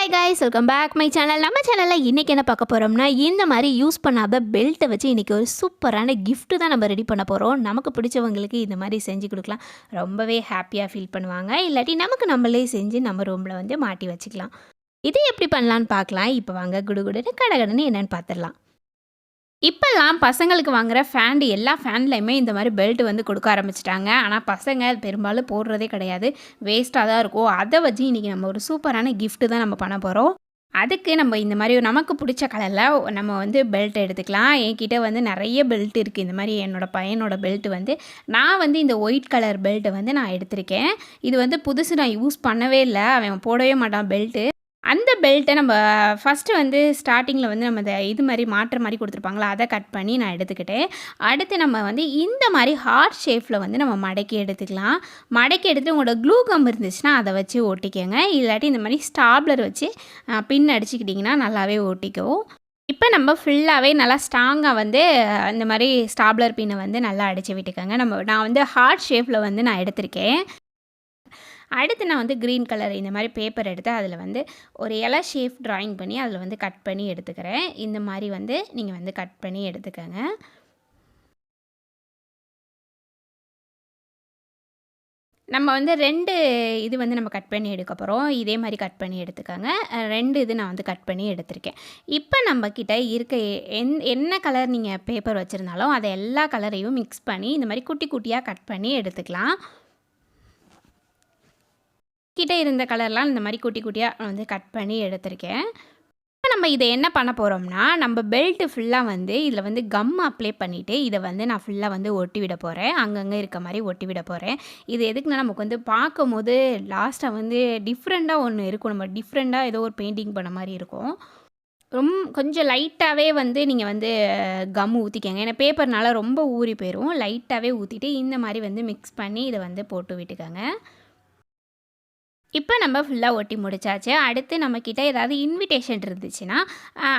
Hi guys welcome back my channel நம்ம சேனலில் இன்றைக்கி என்ன பார்க்க போகிறோம்னா இந்த மாதிரி யூஸ் பண்ணாத பெல்ட்டை வச்சு இன்றைக்கி ஒரு சூப்பரான கிஃப்ட்டு தான் நம்ம ரெடி பண்ண போகிறோம் நமக்கு பிடிச்சவங்களுக்கு இந்த மாதிரி செஞ்சு கொடுக்கலாம். ரொம்பவே ஹாப்பியாக ஃபீல் பண்ணுவாங்க. இல்லாட்டி நமக்கு நம்மளே செஞ்சு நம்ம ரூமில் வந்து மாட்டி வச்சுக்கலாம். இது எப்படி பண்ணலான்னு பார்க்கலாம். இப்போ வாங்க குடுகுடுன்னு கடகடன்னு என்னென்னு பார்த்துடலாம். இப்போல்லாம் பசங்களுக்கு வாங்குகிற ஃபேண்டு எல்லா ஃபேன்லையுமே இந்த மாதிரி பெல்ட் வந்து கொடுக்க ஆரம்பிச்சிட்டாங்க. ஆனால் பசங்க பெரும்பாலும் போடுறதே கிடையாது. வேஸ்ட்டாக தான் இருக்கும். அதை வச்சு இன்றைக்கி நம்ம ஒரு சூப்பரான கிஃப்ட்டு தான் நம்ம பண்ண போகிறோம் அதுக்கு நம்ம இந்த மாதிரி நமக்கு பிடிச்ச கலரில் நம்ம வந்து பெல்ட் எடுத்துக்கலாம். என்கிட்ட வந்து நிறைய பெல்ட் இருக்குது இந்த மாதிரி என்னோடய பையனோட பெல்ட் வந்து நான் வந்து இந்த ஒயிட் கலர் பெல்ட்டை வந்து நான் எடுத்திருக்கேன். இது வந்து புதுசு நான் யூஸ் பண்ணவே இல்லை. அவன் போடவே மாட்டான் பெல்ட்டு அந்த பெல்ட்டை நம்ம ஃபஸ்ட்டு வந்து ஸ்டார்டிங்கில் வந்து நம்ம இந்த இது மாதிரி மாற்ற மாதிரி கொடுத்துருப்பாங்களா? அதை கட் பண்ணி நான் எடுத்துக்கிட்டேன். அடுத்து நம்ம வந்து இந்த மாதிரி ஹார்ட் ஷேப்பில் வந்து நம்ம மடக்கி எடுத்துக்கலாம். மடக்கி எடுத்து உங்களோட க்ளூ கம் இருந்துச்சுன்னா அதை வச்சு ஒட்டிக்கோங்க இல்லாட்டி இந்த மாதிரி ஸ்டாப்லர் வச்சு பின் அடிச்சுக்கிட்டிங்கன்னா நல்லாவே ஒட்டிக்கும் இப்போ நம்ம ஃபுல்லாகவே நல்லா ஸ்ட்ராங்காக வந்து இந்த மாதிரி ஸ்டாப்லர் பின்னை வந்து நல்லா அடித்து விட்டுக்கோங்க. நம்ம நான் வந்து ஹார்ட் ஷேப்பில் வந்து நான் எடுத்திருக்கேன். அடுத்து நான் வந்து க்ரீன் கலர் இந்த மாதிரி பேப்பர் எடுத்து அதில் வந்து ஒரு இலை ஷேப் ட்ராயிங் பண்ணி அதில் வந்து கட் பண்ணி எடுத்துக்கிறேன். இந்த மாதிரி வந்து நீங்கள் வந்து கட் பண்ணி எடுத்துக்கோங்க. நம்ம வந்து ரெண்டு இது வந்து நம்ம கட் பண்ணி எடுக்க போகிறோம் இதே மாதிரி கட் பண்ணி எடுத்துக்கோங்க. ரெண்டு இது நான் வந்து கட் பண்ணி எடுத்திருக்கேன். இப்போ நம்மக்கிட்ட இருக்க என் என்ன கலர் நீங்கள் பேப்பர் வச்சுருந்தாலும் அதை எல்லா கலரையும் மிக்ஸ் பண்ணி இந்த மாதிரி குட்டி குட்டியாக கட் பண்ணி எடுத்துக்கலாம். கிட்டே இருந்த கலர்லாம் இந்த மாதிரி குட்டி குட்டியாக வந்து கட் பண்ணி எடுத்திருக்கேன். இப்போ நம்ம இதை என்ன பண்ண போகிறோம்னா நம்ம பெல்ட்டு ஃபுல்லாக வந்து இதில் வந்து கம் அப்ளை பண்ணிவிட்டு இதை வந்து நான் ஃபுல்லாக வந்து ஒட்டி விட போகிறேன் அங்கங்கே இருக்க மாதிரி ஒட்டி விட போகிறேன் இது எதுக்குன்னா நமக்கு வந்து பார்க்கும்போது லாஸ்ட்டாக வந்து டிஃப்ரெண்ட்டாக ஒன்று இருக்கும் நம்ம டிஃப்ரெண்ட்டாக ஏதோ ஒரு பெயிண்டிங் பண்ண மாதிரி இருக்கும். ரொம்ப கொஞ்சம் லைட்டாகவே வந்து நீங்கள் வந்து கம் ஊற்றிக்கங்க ஏன்னா பேப்பர்னால ரொம்ப ஊறி போயிடும் லைட்டாகவே ஊற்றிட்டு இந்த மாதிரி வந்து மிக்ஸ் பண்ணி இதை வந்து போட்டு விட்டுக்கோங்க. இப்போ நம்ம ஃபுல்லாக ஒட்டி முடிச்சாச்சு. அடுத்து நம்மக்கிட்ட ஏதாவது இன்விடேஷன் இருந்துச்சுன்னா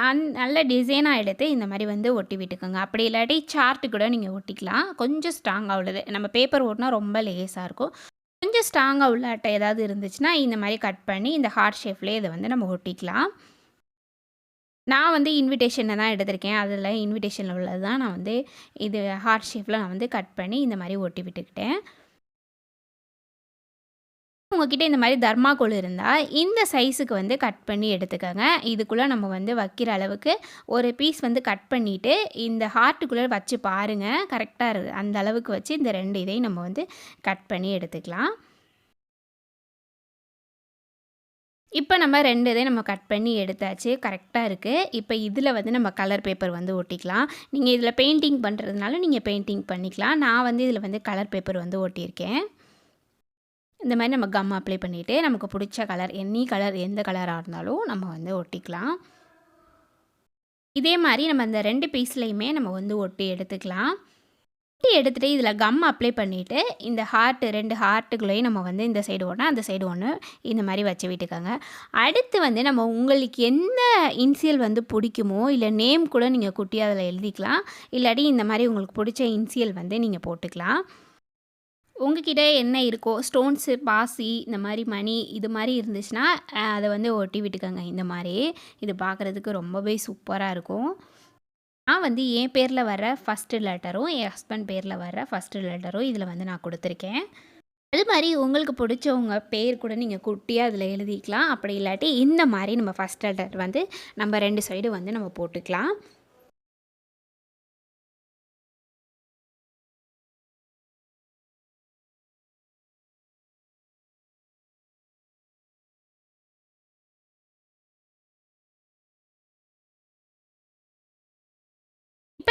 அந் நல்ல டிசைனாக எடுத்து இந்த மாதிரி வந்து ஒட்டி விட்டுக்கோங்க. அப்படி இல்லாட்டி சார்ட்டு கூட நீங்கள் ஒட்டிக்கலாம். கொஞ்சம் ஸ்ட்ராங்காக உள்ளது. நம்ம பேப்பர் ஓட்டினா ரொம்ப லேஸாக இருக்கும். கொஞ்சம் ஸ்ட்ராங்காக உள்ள அட்டை ஏதாவது இருந்துச்சுன்னா இந்த மாதிரி கட் பண்ணி இந்த ஹார்ட் ஷேப்லேயே இதை வந்து நம்ம ஒட்டிக்கலாம். நான் வந்து இன்விடேஷனை தான் எடுத்திருக்கேன். அதில் இன்விடேஷனில் உள்ளது தான் நான் வந்து இது ஹார்ட் ஷேப்பில் நான் வந்து கட் பண்ணி இந்த மாதிரி ஒட்டி விட்டுக்கிட்டேன். உங்ககிட்ட இந்த மாதிரி தர்மாக்கோல் இருந்தால் இந்த சைஸுக்கு வந்து கட் பண்ணி எடுத்துக்கோங்க. இதுக்குள்ளே நம்ம வந்து வைக்கிற அளவுக்கு ஒரு பீஸ் வந்து கட் பண்ணிவிட்டு இந்த ஹார்ட்டுக்குள்ளே வச்சு பாருங்கள் கரெக்டாக இருக்குது அந்த அளவுக்கு வச்சு இந்த ரெண்டு இதையும் நம்ம வந்து கட் பண்ணி எடுத்துக்கலாம். இப்போ நம்ம ரெண்டு இதை நம்ம கட் பண்ணி எடுத்தாச்சு. கரெக்டாக இருக்குது இப்போ இதில் வந்து நம்ம கலர் பேப்பர் வந்து ஒட்டிக்கலாம். நீங்கள் இதில் பெயிண்டிங் பண்ணுறதுனால நீங்கள் பெயிண்டிங் பண்ணிக்கலாம். நான் வந்து இதில் வந்து கலர் பேப்பர் வந்து ஒட்டியிருக்கேன். இந்த மாதிரி நம்ம கம் அப்ளை பண்ணிவிட்டு நமக்கு பிடிச்ச கலர் எனி கலர் எந்த கலராக இருந்தாலும் நம்ம வந்து ஒட்டிக்கலாம். இதே மாதிரி நம்ம அந்த ரெண்டு பீஸ்லேயுமே நம்ம வந்து ஒட்டி எடுத்துக்கலாம். ஒட்டி எடுத்துகிட்டு இதில் கம் அப்ளை பண்ணிவிட்டு இந்த ஹார்ட்டு ரெண்டு ஹார்ட்டுக்குள்ளேயும் நம்ம வந்து இந்த சைடு ஒன்று அந்த சைடு ஒன்று இந்த மாதிரி வச்சு விட்டுக்கோங்க. அடுத்து வந்து நம்ம உங்களுக்கு எந்த இன்சியல் வந்து பிடிக்குமோ இல்லை நேம் கூட நீங்கள் குட்டி அதில் எழுதிக்கலாம். இல்லாட்டி இந்த மாதிரி உங்களுக்கு பிடிச்ச இன்சியல் வந்து நீங்கள் போட்டுக்கலாம். உங்ககிட்ட என்ன இருக்கோ ஸ்டோன்ஸு பாசி இந்த மாதிரி மணி இது மாதிரி இருந்துச்சுன்னா அதை வந்து ஒட்டி விட்டுக்கோங்க. இந்த மாதிரி இது பார்க்குறதுக்கு ரொம்பவே சூப்பராக இருக்கும். நான் வந்து என் பேரில் வர ஃபஸ்ட்டு லெட்டரும் என் ஹஸ்பண்ட் பேரில் வர ஃபஸ்ட்டு லெட்டரும் இதில் வந்து நான் கொடுத்துருக்கேன். அது மாதிரி உங்களுக்கு பிடிச்சவங்க பேர் கூட நீங்கள் குட்டியாக அதில் எழுதிக்கலாம். அப்படி இல்லாட்டி இந்த மாதிரி நம்ம ஃபஸ்ட் லெட்டர் வந்து நம்ம ரெண்டு சைடு வந்து நம்ம போட்டுக்கலாம்.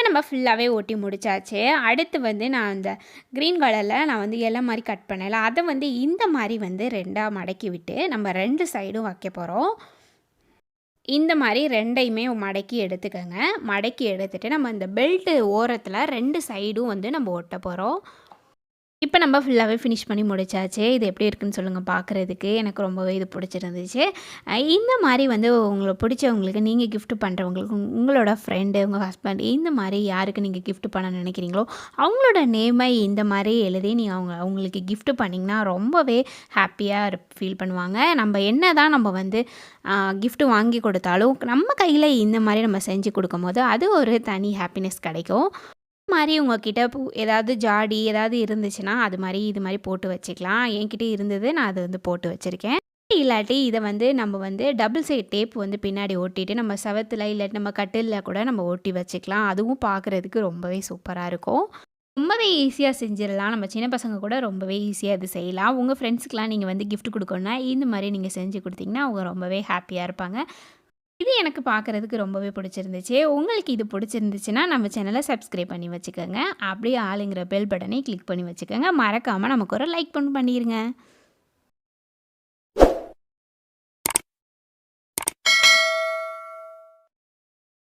இப்போ நம்ம ஃபுல்லாகவே ஒட்டி முடிச்சாச்சு. அடுத்து வந்து நான் அந்த க்ரீன் கலரில் நான் வந்து இலை மாதிரி கட் பண்ணல. அதை வந்து இந்த மாதிரி வந்து ரெண்டாக மடக்கி விட்டு நம்ம ரெண்டு சைடும் வைக்க போகிறோம் இந்த மாதிரி ரெண்டையுமே மடக்கி எடுத்துக்கோங்க. மடக்கி எடுத்துகிட்டு நம்ம இந்த பெல்ட்டு ஓரத்தில் ரெண்டு சைடும் வந்து நம்ம ஒட்ட போகிறோம் இப்போ நம்ம ஃபுல்லாகவே ஃபினிஷ் பண்ணி முடிச்சாச்சு. இது எப்படி இருக்குன்னு சொல்லுங்கள் பார்க்குறதுக்கு எனக்கு ரொம்பவே இது பிடிச்சிருந்துச்சு. இந்த மாதிரி வந்து உங்களை பிடிச்சவங்களுக்கு நீங்கள் கிஃப்ட் பண்ணுறவங்களுக்கு உங்களோட ஃப்ரெண்டு உங்கள் ஹஸ்பண்ட் இந்த மாதிரி யாருக்கு நீங்கள் கிஃப்ட் பண்ண நினைக்கிறீங்களோ அவங்களோட நேமை இந்த மாதிரி எழுதி நீங்கள் அவங்க அவங்களுக்கு கிஃப்ட் பண்ணிங்கன்னா ரொம்பவே ஹாப்பியாக ஃபீல் பண்ணுவாங்க. நம்ம என்ன தான் நம்ம வந்து கிஃப்ட் வாங்கி கொடுத்தாலும் நம்ம கையில் இந்த மாதிரி நம்ம செஞ்சு கொடுக்கும்போது அது ஒரு தனி ஹாப்பினஸ் கிடைக்கும். மாதிரி உங்ககிட்ட பூ ஏதாவது ஜாடி ஏதாவது இருந்துச்சுன்னா அது மாதிரி இது மாதிரி போட்டு வச்சுக்கலாம். என்கிட்ட இருந்தது நான் அதை வந்து போட்டு வச்சுருக்கேன். இல்லாட்டி இதை வந்து நம்ம வந்து டபுள் சைட் டேப் வந்து பின்னாடி ஒட்டிட்டு நம்ம செவத்தில் இல்லாட்டி நம்ம கட்டிலில் கூட நம்ம ஒட்டி வச்சுக்கலாம். அதுவும் பார்க்குறதுக்கு ரொம்பவே சூப்பராக இருக்கும். ரொம்பவே ஈஸியாக செஞ்சிடலாம். நம்ம சின்ன பசங்க கூட ரொம்பவே ஈஸியாக இது செய்யலாம். உங்கள் ஃப்ரெண்ட்ஸுக்கெலாம் நீங்கள் வந்து கிஃப்ட் கொடுக்கணுன்னா இந்த மாதிரி நீங்கள் செஞ்சு கொடுத்தீங்கன்னா அவங்க ரொம்பவே ஹாப்பியாக இருப்பாங்க. இது எனக்கு பார்க்குறதுக்கு ரொம்பவே பிடிச்சிருந்துச்சு. உங்களுக்கு இது பிடிச்சிருந்துச்சுன்னா நம்ம சேனலை சப்ஸ்கிரைப் பண்ணி வச்சுக்கோங்க. அப்படியே ஆளுங்கிற பெல் பட்டனை கிளிக் பண்ணி வச்சுக்கோங்க. மறக்காமல் நமக்கு ஒரு லைக் பண்ணி பண்ணிடுங்க